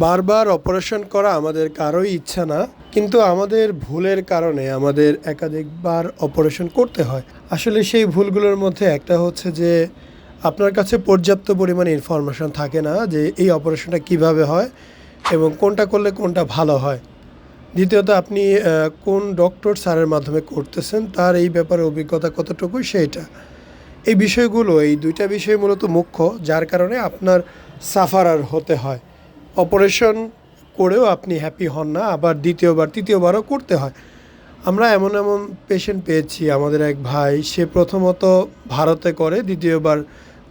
বারবার অপারেশন করা আমাদের কারোই ইচ্ছা না, কিন্তু আমাদের ভুলের কারণে আমাদের একাধিকবার অপারেশন করতে হয়। আসলে সেই ভুলগুলোর মধ্যে একটা হচ্ছে যে, আপনার কাছে পর্যাপ্ত পরিমাণে ইনফরমেশন থাকে না যে এই অপারেশনটা কীভাবে হয় এবং কোনটা করলে কোনটা ভালো হয়। দ্বিতীয়ত, আপনি কোন ডক্টর স্যারের মাধ্যমে করতেছেন তার এই ব্যাপারে অভিজ্ঞতা কতটুকু সেইটা। এই বিষয়গুলো, এই দুইটা বিষয় মূলত মুখ্য, যার কারণে আপনার সাফারার হতে হয়। অপারেশন করেও আপনি হ্যাপি হন না, আবার দ্বিতীয়বার, তৃতীয়বারও করতে হয়। আমরা এমন এমন পেশেন্ট পেয়েছি, আমাদের এক ভাই, সে প্রথমত ভারতে করে, দ্বিতীয়বার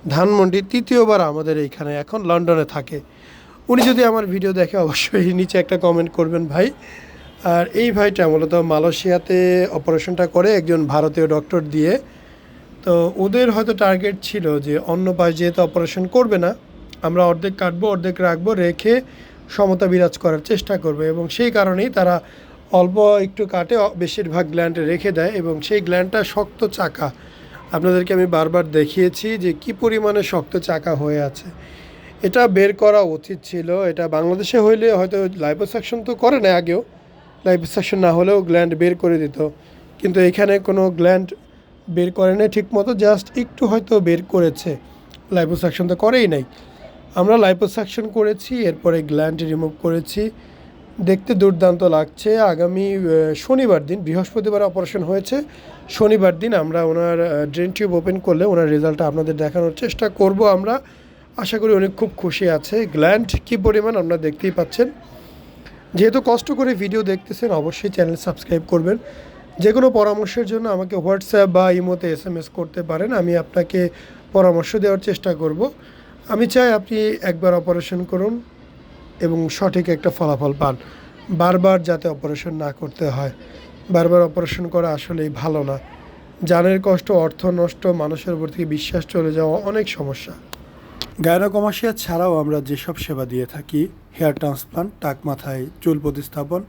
ধানমন্ডি, তৃতীয়বার আমাদের এইখানে এখন লন্ডনে থাকে। উনি যদি আমার ভিডিও দেখে অবশ্যই নিচে একটা কমেন্ট করবেন ভাই। আর এই ভাইটা মূলত মালয়েশিয়াতে অপারেশনটা করে, একজন ভারতীয় ডক্টর দিয়ে। তো ওদের হয়তো টার্গেট ছিল যে অন্য পাশ যেহেতু অপারেশন করবে না আমরা অর্ধেক কাটবো, অর্ধেক রাখব, রেখে সমতা বিরাজ করার চেষ্টা করবে এবং সেই কারণেই তারা অল্প একটু কাটে বেশিরভাগ গ্ল্যান্ড রেখে দেয় এবং সেই গ্ল্যান্ডটা শক্ত চাকা। আপনাদেরকে আমি বারবার দেখিয়েছি যে কি পরিমাণে শক্ত চাকা হয়ে আছে। এটা বের করা উচিত ছিল। এটা বাংলাদেশে হইলে হয়তো লাইপোসাকশন তো করে না আগেও। লাইপোসাকশন না হলেও গ্ল্যান্ড বের করে দিত। কিন্তু এখানে কোনো গ্ল্যান্ড বের করে নাই ঠিক মতো জাস্ট একটু হয়তো বের করেছে। লাইপোসাকশন তো করেই নাই। আমরা লাইপোসাকশন করেছি, এরপরে গ্ল্যান্ড রিমুভ করেছি। দেখতে দুর্দান্ত লাগছে। আগামী শনিবার দিন, বৃহস্পতিবার অপারেশন হয়েছে। শনিবার দিন আমরা ওনার ড্রেন টিউব ওপেন করলে ওনার রেজাল্টটা আপনাদের দেখানোর চেষ্টা করব আমরা। আশা করি উনি খুব খুশি আছে। গ্ল্যান্ড কী পরিমাণ আপনারা দেখতেই পাচ্ছেন। যেহেতু কষ্ট করে ভিডিও দেখতেছেন, অবশ্যই চ্যানেল সাবস্ক্রাইব করবেন। যে কোনো পরামর্শের জন্য আমাকে হোয়াটসঅ্যাপ বা ইমোতে এস করতে পারেন। আমি আপনাকে পরামর্শ দেওয়ার চেষ্টা করব। আমি চাই আপনি একবার অপারেশন করুন এবং সঠিক একটা ফলাফল পান। বারবার যাতে অপারেশন না করতে হয়। বারবার অপারেশন করা আসলেই ভালো না। জানের কষ্ট, অর্থ নষ্ট, মানুষের উপর থেকে বিশ্বাস চলে যাওয়া অনেক সমস্যা। গায়নোকমাসিয়া ছাড়াও আমরা যেসব সেবা দিয়ে থাকি, হেয়ার ট্রান্সপ্লান্ট, টাক মাথায় চুল প্রতিস্থাপন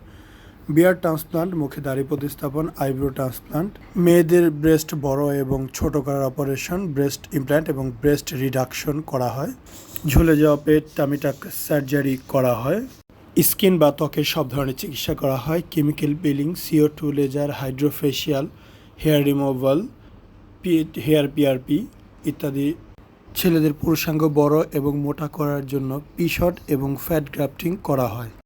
বিয়ার ট্রান্সপ্লান্ট, মুখে দাড়ি প্রতিস্থাপন, আইব্রো ট্রান্সপ্লান্ট, মেয়েদের ব্রেস্ট বড় এবং ছোট করার অপারেশন, ব্রেস্ট ইমপ্ল্যান্ট এবং ব্রেস্ট রিডাকশন করা হয়। ঝুলে যাওয়া পেট, টামিটাক সার্জারি করা হয়। স্কিন বা ত্বকের সব ধরনের চিকিৎসা করা হয়। Chemical peeling CO two, laser, hydrafacial, hair removal hair PRP ইত্যাদি। ছেলেদের পুরুষাঙ্গ বড় এবং মোটা করার জন্য পি শট এবং ফ্যাট গ্রাফটিং করা হয়।